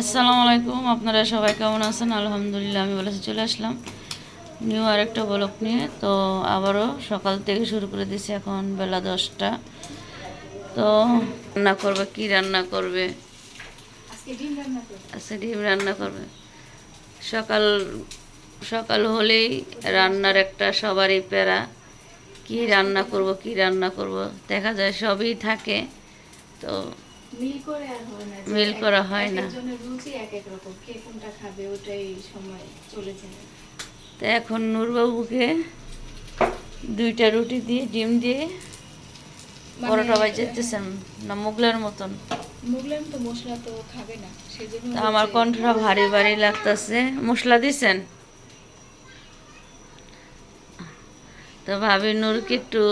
আসসালামু আলাইকুম আপনারা সবাই কেমন আছেন? আলহামদুলিল্লাহ আমি বলেছি চলে আসলাম। নিউ আর একটা ব্লক নিয়ে তো আবারও সকাল থেকে শুরু করে দিয়েছি এখন বেলা দশটা। তো রান্না করবে কি রান্না করবে? আজকে ডিম রান্না আচ্ছা ডিম রান্না করবে। সকাল সকাল হলেই রান্নার একটা সবারই প্যারা। কি রান্না করব কি রান্না করব দেখা যায় সবই থাকে। তো মিল করে আর হয় না তো এখন নূরবাবুকে দুইটা রুটি দিয়ে ডিম দিয়ে মানে- পরোটা বাজাইতেছেন না মুগলার মতন? মুগলাম তো মশলা তো খাবে না সেজন্য আমার কণ্ঠটা ভারী ভারী লাগতেছে। মশলা দিছেন? তো ভাবি নূরকে একটু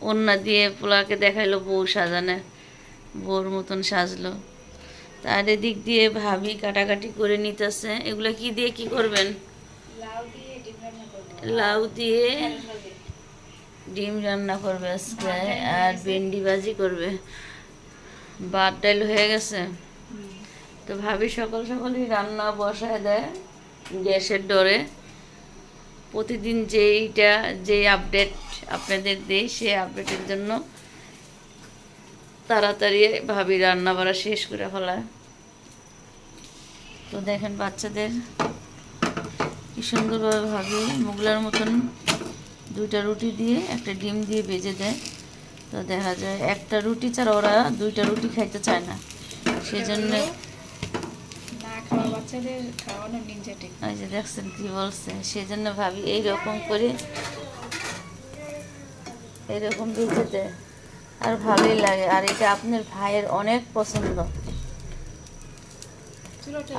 অন্যা দিয়ে পোলাকে দেখাইলো বউ সাজানে বউর মতন সাজলো। তার এদিক দিয়ে ভাবি কাটাকাটি করে নিতেছে। এগুলো কি দিয়ে কি করবেন? লাউ দিয়ে ডিম রান্না করব। আজকে আর ভেন্ডি ভাজি করবে। ভাত ডাল হয়ে গেছে। তো ভাবি সকাল সকালই রান্না বসায় দেয় গ্যাসের ডরে। প্রতিদিন যেইটা যে আপডেট আপনাদের দিই সেই আপডেটের জন্য তাড়াতাড়ি ভাবি রান্না বাড়া শেষ করে ফেলায়। তো দেখেন বাচ্চাদের কি সুন্দরভাবে ভাবি। মুগলার মতন দুইটা রুটি দিয়ে একটা ডিম দিয়ে ভেজে দেয়। তো দেখা যায় একটা রুটি ছাড়া ওরা দুইটা রুটি খাইতে চায় না। সেজন্য যে দেখছেন কি বলছে। সেজন্য ভাবি এইরকম করে এরকম ভেজে দেয়। আর ভালোই লাগে। আর এটা আপনার ভাইয়ের অনেক পছন্দ।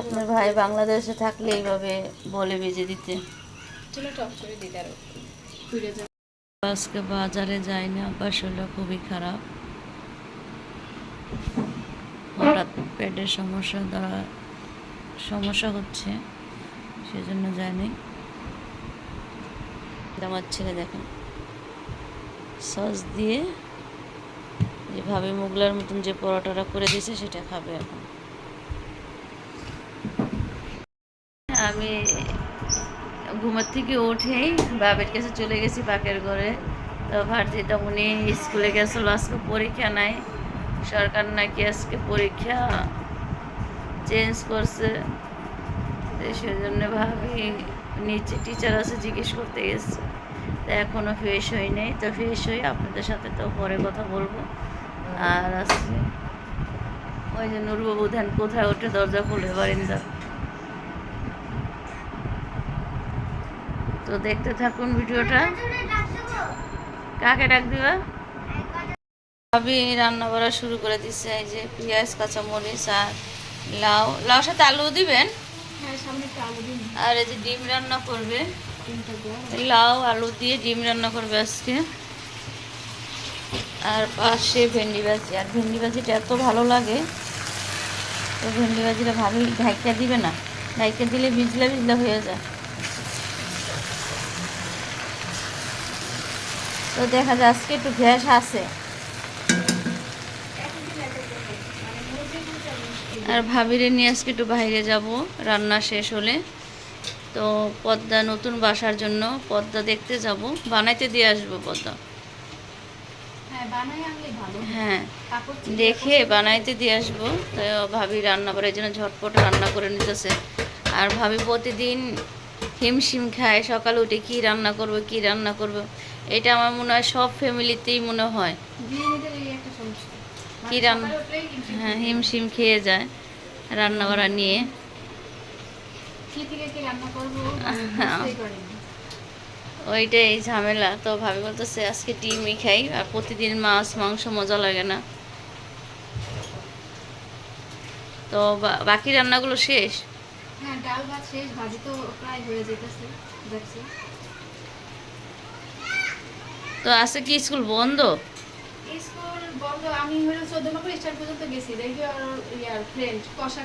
আপনার ভাই বাংলাদেশে থাকলে এইভাবে বলে ভেজে দিতে। আজকে বাজারে যাই না অভ্যাস হলো খুবই খারাপ। হঠাৎ পেটের সমস্যা দ্বারা সমস্যা হচ্ছে সেজন্য যায়নি আমার ছেলে দেখেন। সস দিয়ে যেভাবে মুগলার মতন যে পরোটাটা করে দিয়েছে, সেটা খাবে এখন। আমি ঘুমের থেকে উঠেই বাবের কাছে চলে গেছি পাকের ঘরে। তো ভারতীটা উনি স্কুলে গেছিল আজকে পরীক্ষা নাই। সরকার নাকি আজকে পরীক্ষা চেঞ্জ করছে। সেজন্য ভাবি নিচে টিচার আছে জিজ্ঞেস করতে গেছে। তো এখনও ফ্রেশ হই নাই। তো ফ্রেশ হয়ে আপনাদের সাথে তো পরে কথা বলব। আর আছে ওই যে নুরবাবু ধ্যান কোথায় ওঠে? দরজা খুলে বারিন্দা। তো দেখতে থাকুন ভিডিওটা। কাকে ডাক দিবা? ভাবি রান্না করা শুরু করে দিচ্ছে এই যে পেঁয়াজ কাঁচামরিচ আর লাউ। লাউ সাথে আলু দিবেন? হ্যাঁ আর এই যে ডিম রান্না করবে। লাউ আলু দিয়ে ডিম রান্না করবে আজকে। আর পাশে ভেন্ডি ভাজি আর ভেন্ডি ভাজিটা এত ভালো লাগে, তো ভেন্ডি ভাজিটা ভাবি ঢাইকা দিবে না, ঢাইকা দিলে ভিজলা ভিজলা হয়ে যায়। তো দেখা যায় আজকে একটু গ্যাস আছে। আর ভাবিরে নিয়ে আজকে একটু বাইরে যাব, রান্না শেষ হলে। তো পদ্মা নতুন বাসার জন্য পদ্মা দেখতে যাব, বানাইতে দিয়ে আসব পদ্মা। হ্যাঁ। দেখে বানাইতে দিয়ে আসব। তো ভাবি রান্না করে এই জন্য ঝটপট রান্না করে নিতেছে। আর ভাবি প্রতিদিন হিমশিম খায় সকালে উঠে কি রান্না করব কি রান্না করব। এটা আমার মনে হয় সব ফ্যামিলিতেই মনে হয়। মানে কি রান- সকালে উঠলেই হিমশিম হ্যাঁ হিমশিম খেয়ে যায় রান্না করা নিয়ে। কি থেকে কি রান্না করব হ্যাঁ। বুঝতেই পারি না। ওইটাই ঝামেলা। তো ভাবি বলতেছে আজকে ডিমই খাই আর প্রতিদিন মাছ মাংস মজা লাগে না। তো বাকি রান্নাগুলো শেষ? হ্যাঁ ডাল ভাত শেষ ভাজি তো প্রায় হয়ে যেতেছে দেখছি। তো আজকে কি স্কুল বন্ধ? স্কুল বন্ধ আমি হলো চোদ্দ নম্বর স্টার পর্যন্ত গেছি দেখি আর ইয়ার ফ্রেন্ড কষা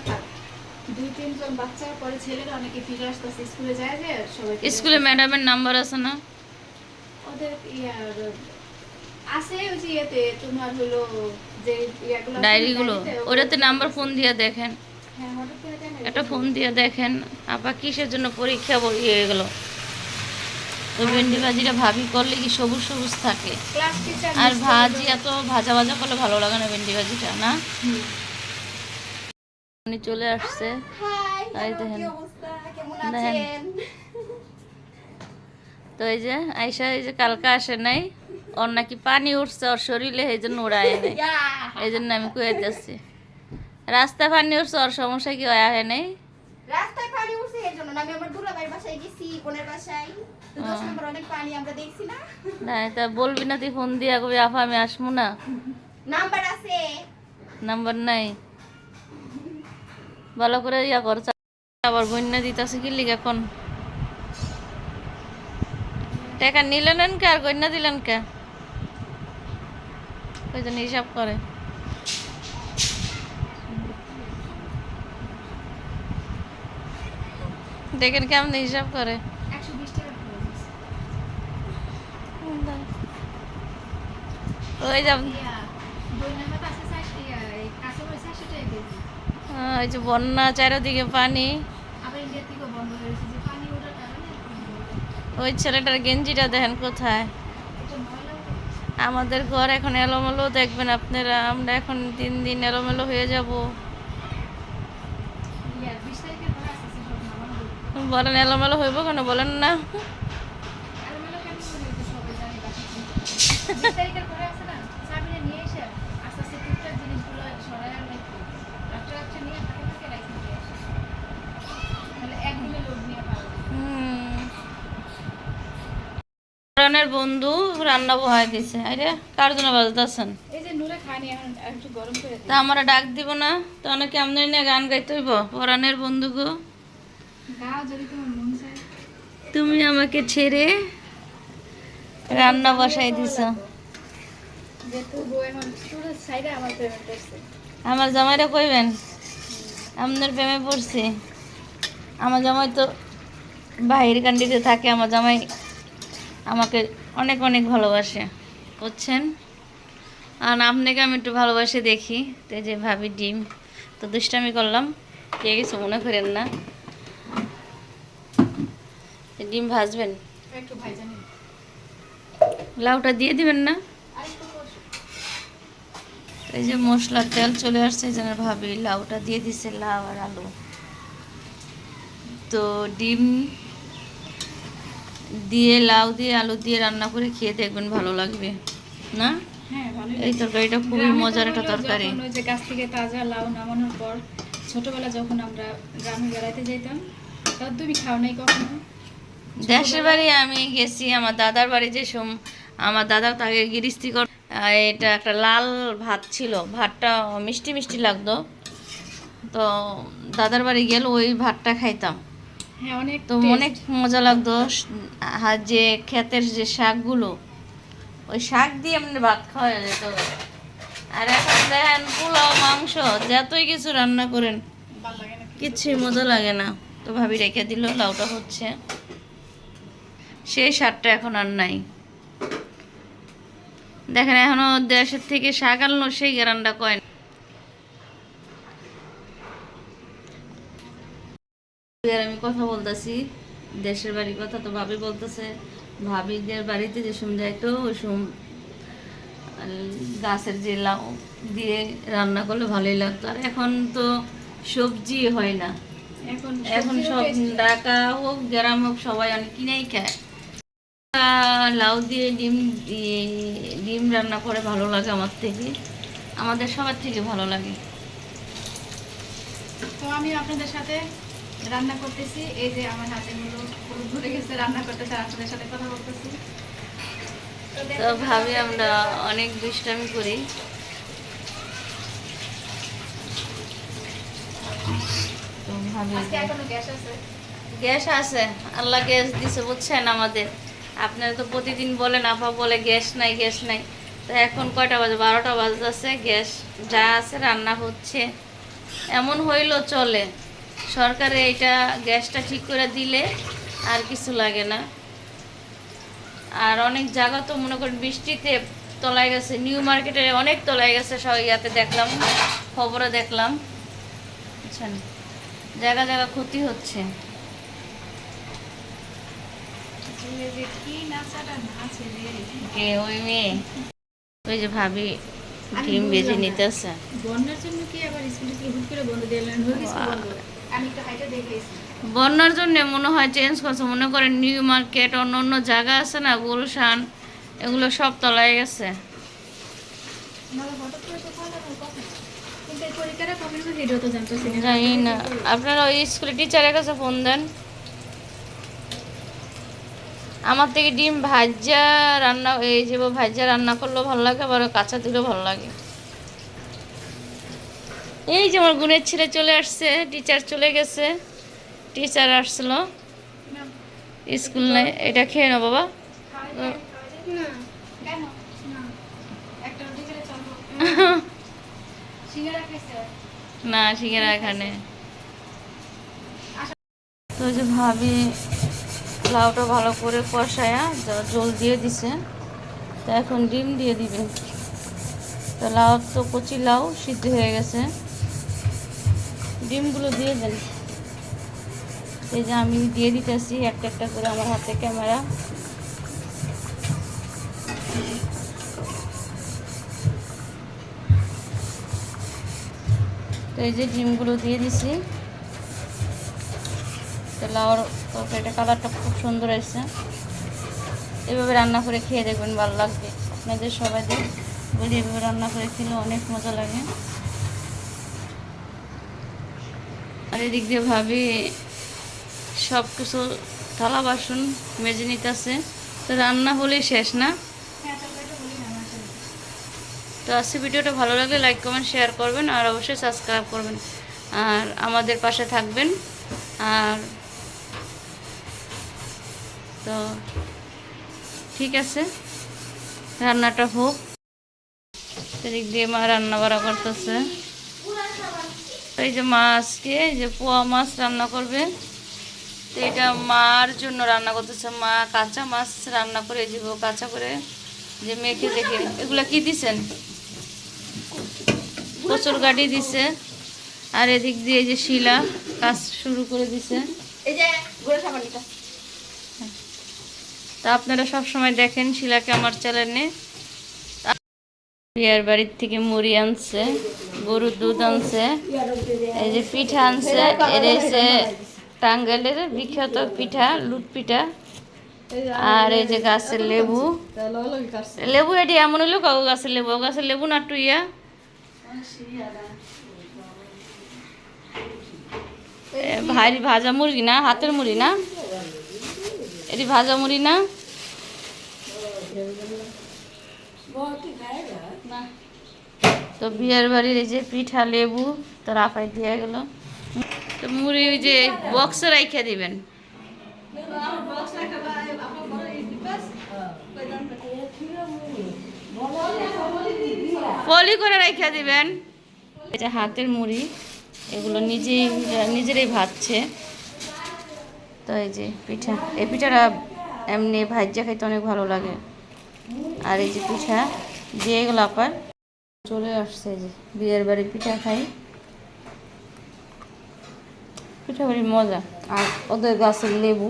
দুই তিনজন বাচ্চা পরে ছেলেরা অনেকে ফিরে আসতেছে স্কুলে যায় যে সবাই স্কুলে ম্যাডামের নাম্বার আছে না? ওদের ইয়ার আছে ওই যে ইয়েতে তোমার হলো যে ইয়াগুলো ডায়েরিগুলো? ডায়েরিতে, ওটাতে নাম্বার ফোন দিয়ে দেখেন। হ্যাঁ একটা ফোন দিয়ে দেখেন। আপা কিসের জন্য পরীক্ষা হয়ে গেল? তো ভেন্ডি ভাজিটা ভাবি করলে কি সবুজ সবুজ থাকে? আর ভাজি এত ভাজা ভাজা করলে ভালো লাগে না ভেন্ডি ভাজিটা না উনি চলে আসছে। এই দেখেন। দেখেন। তো এই যে আইসা এই যে কালকা আসে নাই ওর নাকি পানি উঠছে ওর শরীরে এই জন্য আয় নাই এই জন্য আমি কুয়ে যাচ্ছি রাস্তায় পানি উঠছে ওর সমস্যা কি হয় আহে নাই? রাস্তায় পানি উঠছে এর জন্য আমি আমার দুলাভাইয়ের বাসায় গেছি বোনের বাসায়। তো দশ নম্বর অনেক পানি আমরা দেখছি না। না তা বলবি না তুই ফোন দিয়া কবি আফা আমি আসব না। নাম্বার আছে। নাম্বার নাই। ভালো করে ইয়া কর আবার বন্যা দিতেছে কি লিগ এখন? টাকা নিলেন কে আর গন্যা দিলেন কে? ওই জন্য হিসাব করে। দেখেন কেমন হিসাব করে। ওই যাব ওই যে বন্যা চারিদিকে পানি। ওই ছেলেটার গেঞ্জিটা দেখেন কোথায়? আমাদের ঘর এখন এলোমেলো দেখবেন আপনারা আমরা এখন দিন দিন এলোমেলো হয়ে যাব। বলেন এলোমেলো হইব কেন? বলেন না। করণের বন্ধু রান্না বহাই দিছে আরে কার জন্য বাজতেছেন? এই যে নুরে খানি এখন একটু গরম করে তা আমার ডাক দিব না তো অনেকে আমদানি নিয়ে গান গাইতে হইব। পরাণের বন্ধু গো। মন তুমি আমাকে ছেড়ে রান্না বসাই দিছ। আমার জামাইরা কইবেন আপনার প্রেমে পড়ছি। আমার জামাই তো বাহির কান্ডিতে থাকে আমার জামাই আমাকে অনেক অনেক ভালোবাসে বুঝছেন? আর আপনাকে আমি একটু ভালোবাসে দেখি তো এই যে ভাবি ডিম তো দুষ্টামি করলাম কে কিছু মনে করেন না। ডিম ভাজবেন? লাউটা দিয়ে দিবেন না? এই যে মশলার তেল চলে আসছে এই জন্য ভাবি লাউটা দিয়ে দিছে লাউ আর আলু। তো ডিম দিয়ে লাউ দিয়ে আলু দিয়ে রান্না করে খেয়ে দেখবেন ভালো লাগবে। না? হ্যাঁ এই তরকারিটা খুবই মজার একটা তরকারি। যে গাছ থেকে তাজা লাউ নামানোর পর ছোটবেলা যখন আমরা গ্রামে বেড়াতে যেতাম তখন তুমি খাও নাই কখনো? দেশের বাড়ি আমি গেছি আমার দাদার বাড়ি যে সোম আমার দাদা তাকে গিরিস্তি কর এটা একটা লাল ভাত ছিল ভাতটা মিষ্টি মিষ্টি লাগতো। তো দাদার বাড়ি গেলে ওই ভাতটা খাইতাম। তো অনেক মজা লাগতো। আর যে ক্ষেতের যে শাকগুলো ওই শাক দিয়ে এমনি ভাত খাওয়া যেত আর এখন দেখেন পোলাও মাংস যতই কিছু রান্না করেন কিচ্ছুই মজা লাগে না। তো ভাবি রেখে দিল লাউটা হচ্ছে। সেই স্বাদটা এখন আর নাই। দেখেন এখনও দেশের থেকে শাক আনলো সেই গ্যারান্ডা কয় আর আমি কথা বলতেছি দেশের বাড়ির কথা তো ভাবি বলতেছে। ভাবিদের বাড়িতে যে সুম যাইতো ওই সুম গাছের যে লাউ দিয়ে রান্না করলে ভালোই লাগতো। আর এখন তো সবজি হয় না। এখন এখন সব ঢাকা হোক গ্রাম হোক সবাই অনেক কিনেই খায়। লাউ দিয়ে ডিম দিয়ে ডিম রান্না করে ভালো লাগে আমার থেকে। আমাদের সবার থেকে ভালো লাগে। তো আমি আপনাদের সাথে রান্না করতেছি। এই যে আমার হাতে গুলো পুরো ধরে গেছে রান্না করতেছে আপনাদের সাথে কথা বলতেছি। তো ভাবি আমরা অনেক দুষ্টামি করি। তো ভাবি গ্যাস আছে? গ্যাস আছে আল্লাহ গ্যাস দিছে বুঝছেন আমাদের। আপনারা তো প্রতিদিন বলেন আপা বলে গ্যাস নাই গ্যাস নাই। তো এখন কয়টা বাজে? বারোটা বাজতেছে গ্যাস যা আছে রান্না হচ্ছে। এমন হইল চলে। সরকারে এটা গ্যাসটা ঠিক করে দিলে আর কিছু লাগে না। আর অনেক জায়গা তো মনে করেন বৃষ্টিতে তলায় গেছে নিউ মার্কেটে অনেক তলায় গেছে ইয়াতে দেখলাম খবরে দেখলাম। বুঝছেন? জায়গা জায়গা ক্ষতি হচ্ছে। কি ওই মেয়ে? ওই যে ভাবি ডিম বেজে নিতেছে। বন্যার জন্য কি আবার স্কুলে হুট করে বন্ধ দিলেন? বন্যার জন্য মনে হয় চেঞ্জ করছে। মনে করেন নিউ মার্কেট অন্য অন্য জায়গা আছে না গুলশান এগুলো সব তলায় গেছে। জানি না। আপনারা ওই স্কুলে টিচারের কাছে ফোন দেন। আমার থেকে ডিম ভাজা রান্না এই যে ভাজা রান্না করলেও ভালো লাগে আবার কাঁচা দিলেও ভালো লাগে। এই যে আমার গুণের ছেলে চলে আসছে টিচার চলে গেছে টিচার আসলো। স্কুল নাই, এটা খেয়ে নাও বাবা। না, সিঙ্গারা এখানে। তো যে ভাবি লাউটা ভালো করে কষায়া জল দিয়ে দিছে, তো এখন ডিম দিয়ে দিবে। তো লাউ তো কচি লাউ, সিদ্ধ হয়ে গেছে। ডিমগুলো দিয়ে দেন। এই যে আমি দিয়ে দিতেছি একটা একটা করে আমার হাতে ক্যামেরা। তো এই যে ডিমগুলো দিয়ে দিছি। লাউর তরকারিটা কালারটা খুব সুন্দর এসেছে এভাবে রান্না করে খেয়ে দেখবেন, ভালো লাগবে। আপনাদের সবাইদের বলি, এভাবে রান্না করে খেলে অনেক মজা লাগে। আর এদিক দিয়ে ভাবি সব কিছু থালা বাসন মেজে নিতেছে। তো রান্না হলেই শেষ না? হ্যাঁ তো আজকে ভিডিওটা ভালো লাগলে লাইক কমেন্ট শেয়ার করবেন আর অবশ্যই সাবস্ক্রাইব করবেন। আর আমাদের পাশে থাকবেন। আর তো ঠিক আছে রান্নাটা হোক। এদিক দিয়ে মা রান্না বাড়া করতেছে। এই যে মা আজকে এই যে পোয়া মাছ রান্না করবে। তো এটা মার জন্য রান্না করতেছে। মা কাঁচা মাছ রান্না করে দিব কাঁচা করে যে মেখে দেখে। এগুলা কি দিছেন? কচুর গাড়ি দিছে। আর এদিক দিয়ে যে শিলা কাজ শুরু করে দিছে। তা আপনারা সব সময় দেখেন শিলাকে আমার চ্যানেলে বিয়ার বাড়ির থেকে মুড়ি আনছে। গরুর দুধ আনছে, এই যে পিঠা আনছে, এর এসে টাঙ্গাইলের বিখ্যাত পিঠা, লুট পিঠা, আর এই যে গাছের লেবু। লেবু এটি এমন হইল কাউ গাছের লেবু গাছের লেবু না টুইয়া ভারী ভাজা মুরগি না, হাতের মুড়ি না? এটি ভাজা মুড়ি না? তো বিয়ের বাড়ির এই যে পিঠা, লেবু, তো রাফাই দিয়ে গেল। তো মুড়ি ওই যে বক্সে রাইখে দিবেন। পলি করে রাইখা দিবেন। এটা হাতের মুড়ি, এগুলো নিজেই, নিজেরাই ভাজছে। তো এই যে পিঠা, এই পিঠাটা এমনি ভাজ্যা খাইতে অনেক ভালো লাগে। আর এই যে পিঠা, দিয়ে গেল আপার চলে আসছে যে, বিয়ের বাড়ি পিঠা খাই। পিঠা বাড়ি মজা। আর ওদের গাছের লেবু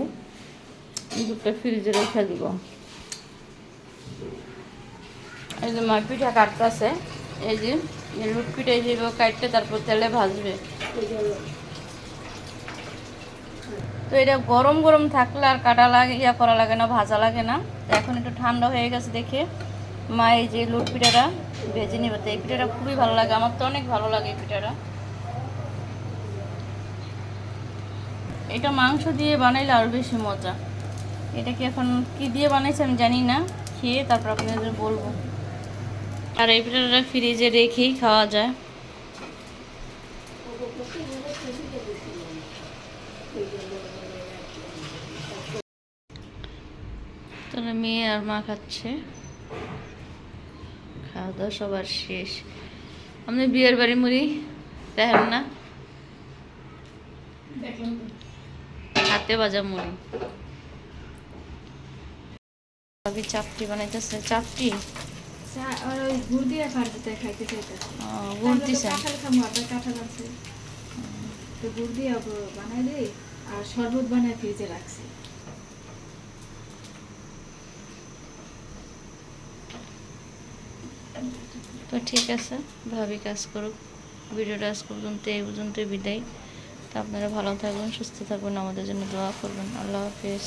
দুটো ফ্রিজে রেখে দিব। এই যে মা পিঠা কাটতেছে, এই যে রুট পিঠা যে কাটতে তারপর তেলে ভাজবে। তো এটা গরম গরম থাকলে আর কাটা লাগে, ইয়া করা লাগে না, ভাজা লাগে না। এখন একটু ঠান্ডা হয়ে গেছে দেখে মা এই যে লুট পিঠাটা ভেজে নিবে, তো এই পিঠাটা খুবই ভালো লাগে। আমার তো অনেক ভালো লাগে এই পিঠাটা। এটা মাংস দিয়ে বানাইলে আরও বেশি মজা। এটা কি এখন কি দিয়ে বানাইছে আমি জানি না। খেয়ে তারপর আপনাদের বলব। আর এই পিঠাটা ফ্রিজে রেখেই খাওয়া যায়। তাহলে মেয়ে আর মা খাচ্ছে। খাওয়া দাওয়া সবার শেষ। আমাদের বিয়ের বাড়ি মুড়ি দেখেন না? হাতে ভাজা মুড়ি। ভাবি চাপটি বানাইতেছে। চাপটি? গুড় দিয়ে ভাত দিতে খাইতে চাইতেছে। গুড় দিছেন কাঁঠাল খামো আপনার কাঁঠাল আছে। তো গুড় দিয়ে বানাই দিই আর শরবত বানায় ফ্রিজে রাখছি। তো ঠিক আছে, ভাবি কাজ করুক। ভিডিওটা আজ পর্যন্ত এই পর্যন্ত বিদায়। তা আপনারা ভালো থাকবেন, সুস্থ থাকবেন, আমাদের জন্য দোয়া করবেন। আল্লাহ হাফিজ।